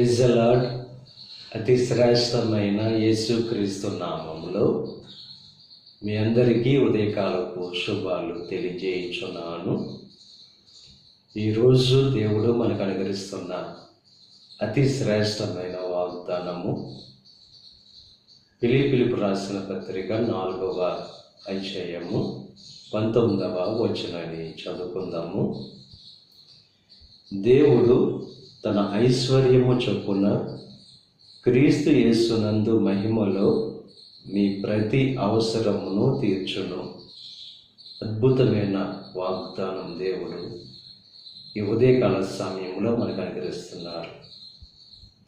ప్రైజలాడ్ అతి శ్రేష్టమైన యేసుక్రీస్తు నామంలో మీ అందరికీ ఉదయకాలపు శుభాలు తెలియజేయించున్నాను. ఈరోజు దేవుడు మనకు అనుగ్రహిస్తున్న అతి శ్రేష్టమైన వాగ్దానము పిలిపిలిపు రాసిన పత్రిక నాలుగవ అధ్యాయము పంతొమ్మిదవ వచనాన్ని చదువుకుందాము. దేవుడు తన ఐశ్వర్యము చొప్పున క్రీస్తు యేసునందు మహిమలో మీ ప్రతి అవసరమును తీర్చును. అద్భుతమైన వాగ్దానం దేవుడు ఈ ఉదయకాల సమయంలో మనకు అనుగ్రహిస్తున్నారు.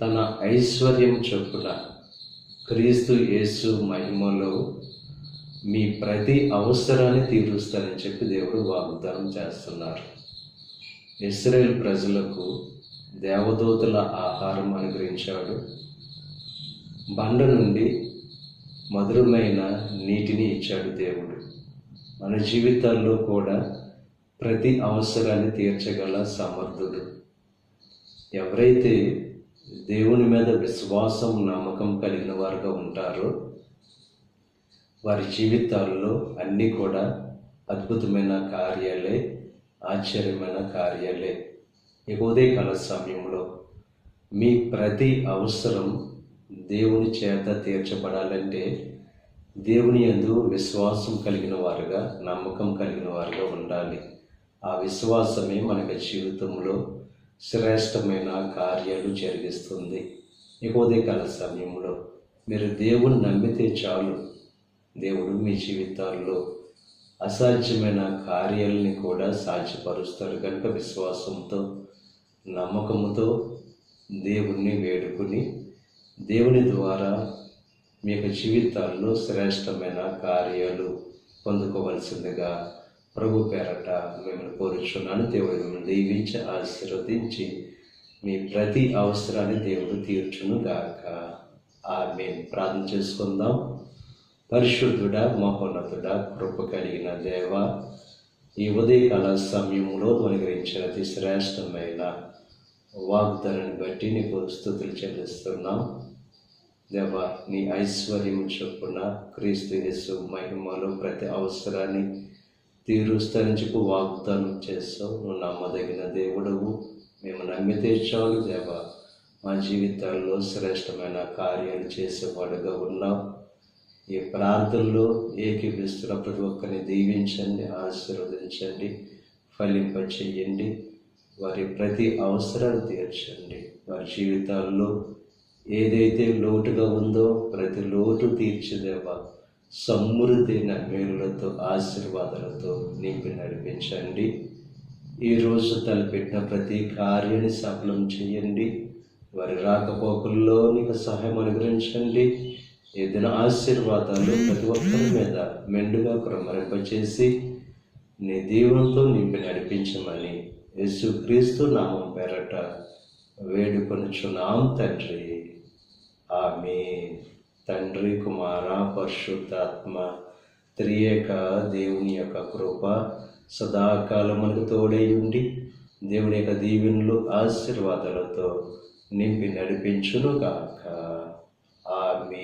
తన ఐశ్వర్యం చొప్పున క్రీస్తు యేసు మహిమలో మీ ప్రతి అవసరాన్ని తీరుస్తారని చెప్పి దేవుడు వాగ్దానం చేస్తున్నారు. ఇస్రాయేల్ ప్రజలకు దేవదూతల ఆహారం అనుగ్రహించాడు. బండ నుండి మధురమైన నీటిని ఇచ్చాడు దేవుడు. మన జీవితాల్లో కూడా ప్రతి అవసరాన్ని తీర్చగల సమర్థుడు. ఎవరైతే దేవుని మీద విశ్వాసం నమ్మకం కలిగిన వారుగా ఉంటారో వారి జీవితాల్లో అన్నీ కూడా అద్భుతమైన కార్యాలే ఆశ్చర్యమైన కార్యాలే. ఈ ఉదయకాల సమయంలో మీ ప్రతి అవసరం దేవుని చేత తీర్చబడాలంటే దేవుని ఎందు విశ్వాసం కలిగిన వారుగా నమ్మకం కలిగిన వారుగా ఉండాలి. ఆ విశ్వాసమే మనకి జీవితంలో శ్రేష్టమైన కార్యాలు జరిగిస్తుంది. ఇకోదే ఉదయకాల సమయంలో మీరు దేవుని నమ్మితే చాలు. దేవుడు మీ జీవితాల్లో అసాధ్యమైన కార్యాలని కూడా సాధ్యపరుస్తాడు కనుక విశ్వాసంతో నమ్మకముతో దేవుణ్ణి వేడుకుని దేవుని ద్వారా మీ యొక్క జీవితాల్లో శ్రేష్టమైన కార్యాలు పొందుకోవలసిందిగా ప్రభు పేరట మిమ్మల్ని కోరుచున్నాను. దేవుడు మిమ్మల్ని దీవించి ఆశీర్వదించి మీ ప్రతి అవసరాన్ని దేవుడు తీర్చును గాక ఆమె ప్రార్థన చేసుకుందాం. పరిశుద్ధుడా మహోన్నతుడా కృప కలిగిన దేవ ఈ ఉదయకాల సమయంలో అనుగ్రహించిన అతి శ్రేష్టమైన వాగ్దానాన్ని బట్టి నీకు స్థుతులు చెల్లిస్తున్నాం. దేవ నీ ఐశ్వర్యం చొప్పున క్రీస్తు యేసు మహిమలో ప్రతి అవసరాన్ని తీరుస్తరించుకు వాగ్దానం చేస్తావు. నువ్వు నమ్మదగిన దేవుడవు. మేము నమ్మితే చాలు దేవ. మా జీవితాల్లో శ్రేష్టమైన కార్యాలు చేసేవాడుగా ఉన్నావు. ఈ ప్రార్థనలో ఏకీపిస్తున్న ప్రతి ఒక్కరిని దీవించండి ఆశీర్వదించండి ఫలింప చెయ్యండి వారి ప్రతి అవసరాలు తీర్చండి. వారి జీవితాల్లో ఏదైతే లోటుగా ఉందో ప్రతి లోటు తీర్చిదేవా. సమృద్ధైన మేలులతో ఆశీర్వాదాలతో నింపి నడిపించండి. ఈరోజు తలపెట్టిన ప్రతి కార్యాన్ని సఫలం చేయండి. వారి రాకపోకల్లో నీకు సహాయం అనుగ్రహించండి. ఏదైనా ఆశీర్వాదాలు ప్రతి ఒక్కరి మీద మెండుగా క్రమరింపచేసి నీ దీవులతో నింపి నడిపించమని యేసుక్రీస్తు నామం పేరట వేడుకొనుచున్నాం తండ్రి. ఆమె తండ్రి కుమార పరిశుద్ధాత్మ త్రియేక దేవుని యొక్క కృప సదాకాలములకు మనకు తోడై ఉండి దేవుని యొక్క దీవెనలు ఆశీర్వాదాలతో నింపి నడిపించును గాక ఆమె